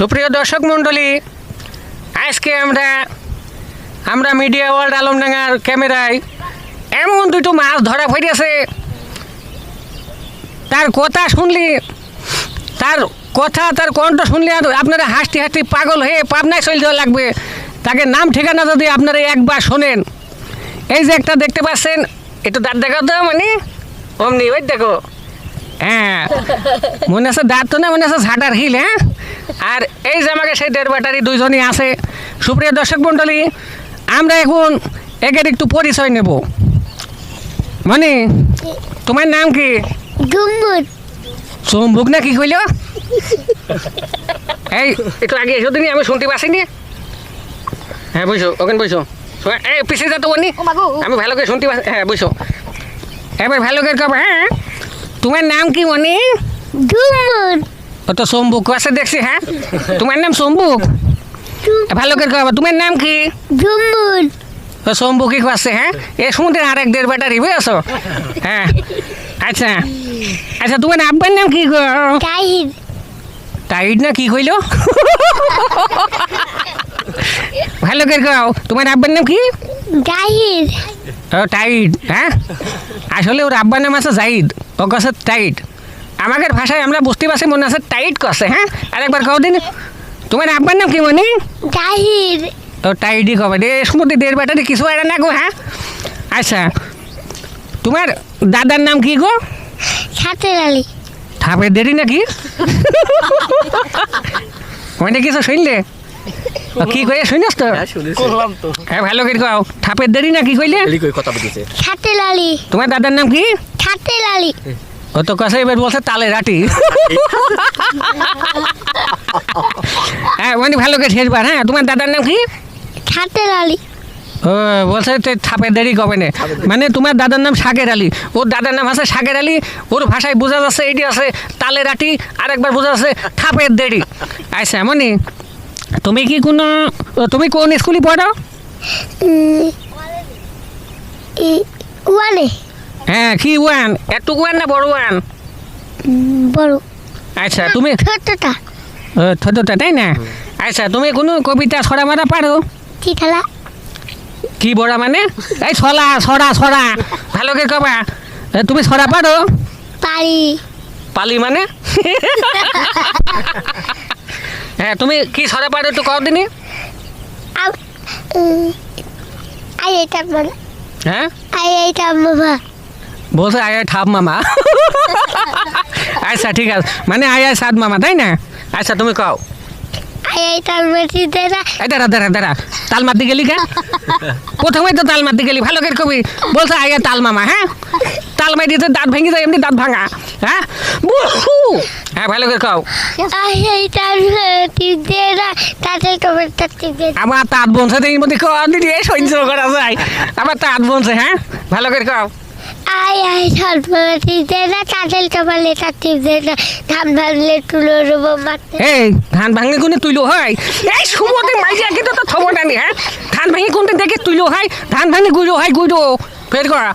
সুপ্রিয় দর্শক মণ্ডলী, আজকে আমরা আমরা মিডিয়া ওয়ার্ল্ড আলমডাঙ্গার ক্যামেরায় এমন দুটো মাছ ধরা পড়েছে। তার কথা শুনলি, তার কথা, তার কণ্ঠ শুনলে আর আপনারা হাসতে হাসতে পাগল হয়ে পাবনায় চলে যাওয়া লাগবে। তাকে নাম ঠিকানা যদি আপনারা একবার শোনেন। এই যে একটা দেখতে পাচ্ছেন একটু দাঁত দেখো তো মানে অমনি, ওই দেখো। হ্যাঁ মনে আছে দাঁত তো না, মনে আছে ঝাঁটার হিল হ্যাঁ? আর এই যে আমাকে সেই দেড় ব্যাটারি দুইজনই আছে। সুপ্রিয় দর্শক মণ্ডলী আমরা এখন একের একটু পরিচয় নেব। মানে তোমার নাম কি? চম্বুক না কি কইল? এই একটু আগে এসো দিনই আমি শুনতে পাচ্ছিনি হ্যাঁ বইসো ওখানে বইসো। এই পিছিয়ে যা তো বনি। আমি ভালো করে শুনতে পাচ্ছি হ্যাঁ বইসো। এবার ভালো করে কবে হ্যাঁ তোমার নাম কি মনি ডুমুর ও তো চম্বুক আছে দেখছি হ্যাঁ? তোমার নাম চম্বুক ভালো করে কবে তোমার নাম কি? ডুমুর ও চম্বুকি আছে হ্যাঁ? এ সমুদ্রে আর এক দেড় ব্যাটারি বুঝেছ? হ্যাঁ। আচ্ছা। আচ্ছা তোমার আব্বার নাম কি টাইর টাইট না কি কইলো? ভালো করে গাও তোমার আব্বার নাম কি? টাইর ও টাইট হ্যাঁ? আসলে ওর আব্বার নাম আছে জাহিদ ও কাছে টাইট আমাদের ভাষায় আমরা বুঝতে পারছি মনে আছে টাইট কছে হ্যাঁ? আরেকবার কও দিন। তোমার আব্বার নাম কি মনি? টাইর ও টাইটই কবে? রে সমুদ্রে দেড় ব্যাটারি কিছু হয় না গো হ্যাঁ? আচ্ছা তোমার দাদার নাম কি গো? সাথে আলি। থাপের দেরি নাকি? মানে কিছু শুনলে? কি কয়ে শুনিস তো? করলাম তো। হ্যাঁ ভালো করে কও। থাপের দেরি না কি কইলে কথা বলতেছে? সাথে লালি তোমার দাদার নাম কি? সাথে লালি ও তো কাছে এবার বলছে তালে রাটি। হ্যাঁ মানে ভালো করে শেষবার হ্যাঁ? তোমার দাদার নাম কি? সাথে লালি ও বলছে তো থাপের দেরি কবে না। মানে তোমার দাদার নাম শাকের আলী। ওর দাদার নাম আছে শাকের আলী। ওর ভাষায় বোঝা যাচ্ছে এটি আছে তালে রাটি আর একবার বোঝা যাচ্ছে থাপের দেরি আচ্ছা মনি তুমি কি কোনো তুমি কোন স্কুলে পড়ো? ওয়ানে। হ্যাঁ কি ওয়ান? একটু ওয়ান না বড় ওয়ান? বড়। আচ্ছা তুমি ছোটটা। ছোটটা তাই না? আচ্ছা তুমি কোনো কবিতা ছড়া মারা পারো? চিঠালা কি বড়া মানে? এই ছড়া ছড়া ছড়া। ভালো করে কবা। তুমি ছড়া পারো? পারি। পালি মানে? হ্যাঁ তুমি কি ছড়া পারো একটু কও দিনি? আই এটা হ্যাঁ? আই এইটা বাবা বলছে আয় আয় ঠাপ মামা। আচ্ছা ঠিক আছে। মানে আয় আয় সাত মামা তাই না? আচ্ছা তুমি কও। দাঁড়া। দাঁড়া দাঁড়া তাল মারতে গেলি কে? প্রথমে তো তাল মারতে গেলি ভালো করে কবি। বলছে তাল মামা হ্যাঁ? তাল দিতে দাঁত ভেঙে যায় এমনি দাঁত ভাঙা হ্যাঁ? বুহু। হ্যাঁ ভালো করে কও। তাতে আমার বনছে তো এর মধ্যে কদিন এই সহ্য করা যায়। আমার তাঁত বনছে হ্যাঁ? ভালো করে কও। আই আই টিপ ধান ভাঙলে তুলো রব মারতে এই ধান ভাঙে কোনে তুলো হয়? এই সুমতে মাইজা কিন্তু তো হ্যাঁ? ধান ভাঙি কোনটা দেখে তুইলো হয়? ধান ভাঙে গুঁড়ো হয় গুঁড়ো। ফের করা।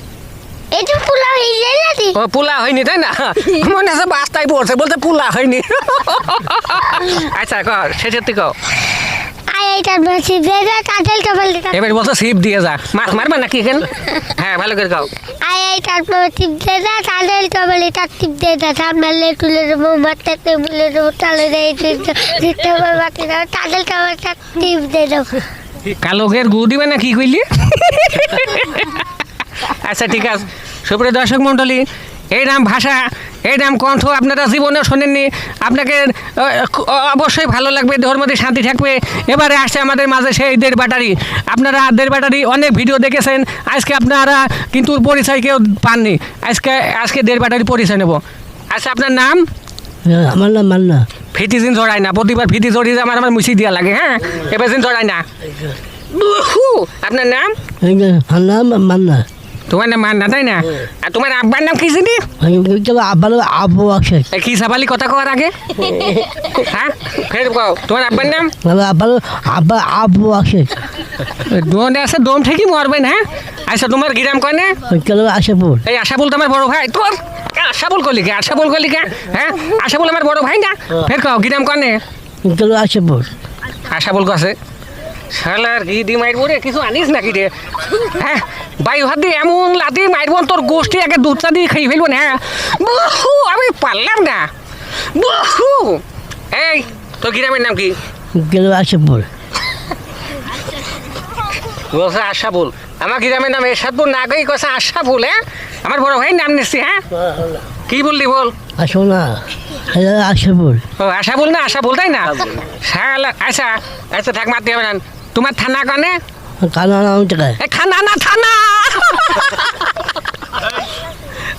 এটা পোলা নাকি ও পোলা হয়নি তাই না? মনে আছে বাস্তায় পড়ছে বলতে পোলা হয়নি। আচ্ছা কর শেষের থেকে এবার বলছে সিপ দিয়ে যা। মাছ মারবা নাকি এখানে হ্যাঁ ভালো করে আই আই তারপর টিপ দে না তাহলে টমেটো তার টিপ দে না ধান মারলে তুলে দেবো মারতে তুলে দেবো তাহলে দেয় তাহলে টমেটো টিপ দে দেবো কালোকের গু দিবে না কি কইলি? আচ্ছা ঠিক আছে। সুপ্রিয় দর্শক মণ্ডলী এই নাম ভাষা এই নাম কণ্ঠ আপনারা জীবনেও শোনেননি। আপনাকে অবশ্যই ভালো লাগবে ধর্মতে শান্তি থাকবে। এবারে আসছে আমাদের মাঝে সেই দেড় ব্যাটারি আপনারা দেড় ব্যাটারি অনেক ভিডিও দেখেছেন। আজকে আপনারা কিন্তু পরিচয় কেউ পাননি। আজকে আজকে দেড় ব্যাটারি পরিচয় নেব। আচ্ছা আপনার নাম? হ্যাঁ, আমার নাম মান্না। ফিটি জিন জড়াই না। প্রতিবার ফিটি জড়িয়ে আমার আমার মুছি দিয়া লাগে হ্যাঁ? এবার জিন জড়াই না। আপনার নাম? আমার নাম মান্না। তোমার নাম মান্না তাই না? আর তোমার আব্বার নাম কি জানি আব্বার আব্বু এই কি সাবালি কথা কওয়ার আগে হ্যাঁ ফের কও তোমার আব্বার নাম? আব্বার আব্বা আব্বু আছে দোনে আছে দম ঠিকই মরবেন হ্যাঁ আচ্ছা তোমার গিরাম কনে কেন আশাপুর এই আশাবুল তোমার বড় ভাই। তোর আশাবুল কলি কে আশাবুল কলি কে হ্যাঁ আশাবুল আমার বড় ভাই না? ফের কও গিরাম কনে কেন আশাপুর আশাবুল কাছে শালার কি দি মারবো রে কিছু আনিস নাকি রে হ্যাঁ বায়ু হাত দিয়ে এমন লাদি মারবো তোর গোষ্ঠী আগে দুধটা দিয়ে খেয়ে ফেলব না? বহু আমি পারলাম না। বহু। এই তোর গ্রামের নাম কি? আশাপুর বলছে আশাবুল আমার গ্রামের নাম এরশাদপুর না গই কছে আশাবুল হ্যাঁ? আমার বড় ভাই নাম নিচ্ছি হ্যাঁ? কি বললি বল? আসো না আশাপুর ও আশাবুল না আশাবুল তাই না? শালা আচ্ছা আচ্ছা থাক মারতে হবে না। তোমার থানা কানে? টাকায় এ খানা না থানা।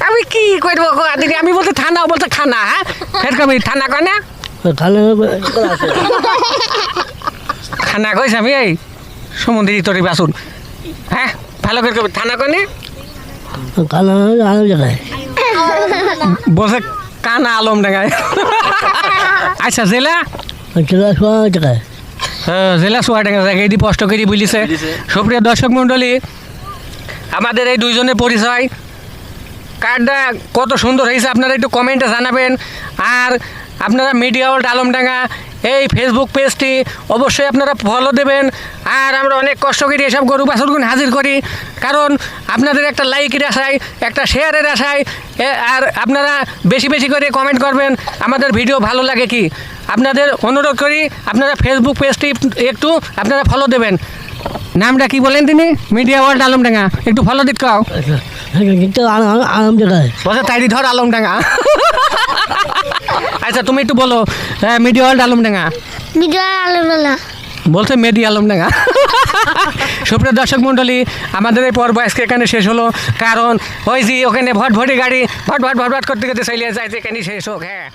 আমি কি করব দিদি আমি বলতে থানা বলতে খানা হ্যাঁ? ফের কবি থানা কানে কালো খানা কইস আমি এই সমুদ্রী তরি বাসুন হ্যাঁ? ভালো করে কবি থানা কানে নাম কানা আলম ডাঙায় আচ্ছা জেলা? হ্যাঁ, জেলা সোয়াডাঙ্গা জায়গায় স্পষ্ট করে বলিছে। সুপ্রিয় দর্শক মণ্ডলী আমাদের এই দুইজনের পরিচয় কার্ডটা কত সুন্দর হয়েছে আপনারা একটু কমেন্টে জানাবেন। আর আপনারা মিডিয়া ওয়ার্ল্ড আলমডাঙ্গা এই ফেসবুক পেজটি অবশ্যই আপনারা ফলো দেবেন। আর আমরা অনেক কষ্ট করে এসব গরু বাছুরগুন হাজির করি। কারণ আপনাদের একটা লাইকের আশায় একটা শেয়ারের আশায় এ- আর আপনারা বেশি বেশি করে কমেন্ট করবেন। আমাদের ভিডিও ভালো লাগে কি? আপনাদের অনুরোধ করি আপনারা ফেসবুক পেজটি একটু আপনারা ফলো দেবেন। নামটা কি বলেন তিনি? Media world Alamdanga. একটু ফলো দিত কাও। টাকায় ধর আলমডাঙ্গা। আচ্ছা তুমি একটু বলো মিডিয়া ওয়ার্ল্ড আলমডাঙ্গা। ভিডিও আলোচনা বলছে মেডি আলমডাঙ্গা। সুপ্রিয় দর্শক মণ্ডলী আমাদের এই পর্ব আজকে এখানে শেষ হলো। কারণ ওই যে ওখানে ভট ভটি গাড়ি ভট ভট ভট ভট করতে করতে চলিয়ে যায় এখানে শেষ হোক হ্যাঁ।